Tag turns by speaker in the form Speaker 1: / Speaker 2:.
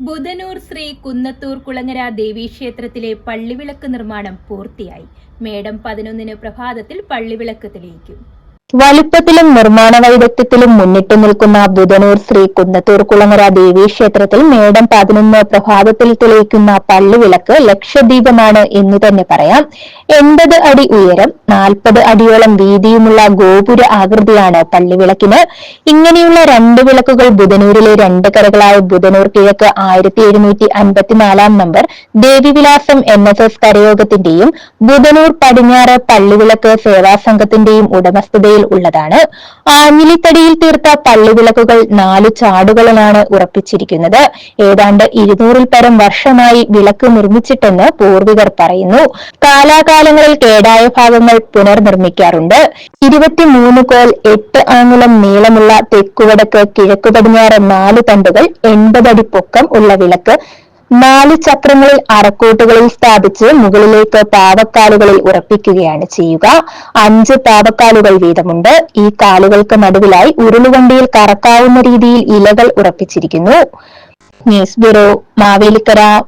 Speaker 1: ബുധനൂർ ശ്രീ കുന്നത്തൂർ കുളങ്ങര ദേവീക്ഷേത്രത്തിലെ പള്ളിവിളക്ക് നിർമ്മാണം പൂർത്തിയായി. മേടം പതിനൊന്നിന് പ്രഭാതത്തിൽ പള്ളിവിളക്ക് തെളിയിക്കും.
Speaker 2: വലിപ്പത്തിലും നിർമ്മാണ വൈദഗ്ധ്യത്തിലും മുന്നിട്ടു നിൽക്കുന്ന ബുധനൂർ ശ്രീ കുന്നത്തൂർ കുളങ്ങര ദേവീക്ഷേത്രത്തിൽ മേടം പതിനൊന്ന് പ്രഭാതത്തിൽ തെളിയിക്കുന്ന പള്ളിവിളക്ക് ലക്ഷദ്വീപമാണ് എന്ന് തന്നെ പറയാം. എൺപത് അടി ഉയരം നാൽപ്പത് അടിയോളം വീതിയുമുള്ള ഗോപുര ആകൃതിയാണ് പള്ളിവിളക്കിന്. ഇങ്ങനെയുള്ള രണ്ട് വിളക്കുകൾ ബുധനൂരിലെ രണ്ട് കരകളായ ബുധനൂർ കിഴക്ക് ആയിരത്തി എഴുന്നൂറ്റി അൻപത്തിനാലാം number Devivilasam N S S കരയോഗത്തിന്റെയും Budhanur പടിഞ്ഞാറ് പള്ളിവിളക്ക് സേവാ സംഘത്തിന്റെയും ഉടമസ്ഥതയിൽ ഉള്ളതാണ്. ആഞ്ഞിലിത്തടിയിൽ തീർത്ത പള്ളിവിളക്കുകൾ നാല് ചാടുകളിലാണ് ഉറപ്പിച്ചിരിക്കുന്നത്. ഏതാണ്ട് ഇരുന്നൂറിൽ പരം വർഷമായി വിളക്ക് നിർമ്മിച്ചിട്ടെന്ന് പൂർവികർ പറയുന്നു. കാലാകാലങ്ങളിൽ കേടായ ഭാഗങ്ങൾ പുനർനിർമ്മിക്കാറുണ്ട്. ഇരുപത്തിമൂന്ന് കോൽ എട്ട് ആങ്ങുലം നീളമുള്ള തെക്കുവടക്ക് കിഴക്കു പടിഞ്ഞാറ് നാല് തണ്ടുകൾ എൺപതടി പൊക്കം ഉള്ള വിളക്ക് നാല് ചക്രങ്ങളിൽ അറക്കൂട്ടുകളിൽ സ്ഥാപിച്ച് മുകളിലേക്ക് പാവക്കാലുകളിൽ ഉറപ്പിക്കുകയാണ് ചെയ്യുക. അഞ്ച് പാവക്കാലുകൾ വീതമുണ്ട്. ഈ കാലുകൾക്ക് നടുവിലായി ഉരുളുവണ്ടിയിൽ കറക്കാവുന്ന രീതിയിൽ ഇലകൾ ഉറപ്പിച്ചിരിക്കുന്നു. News bureau Mavelikkara.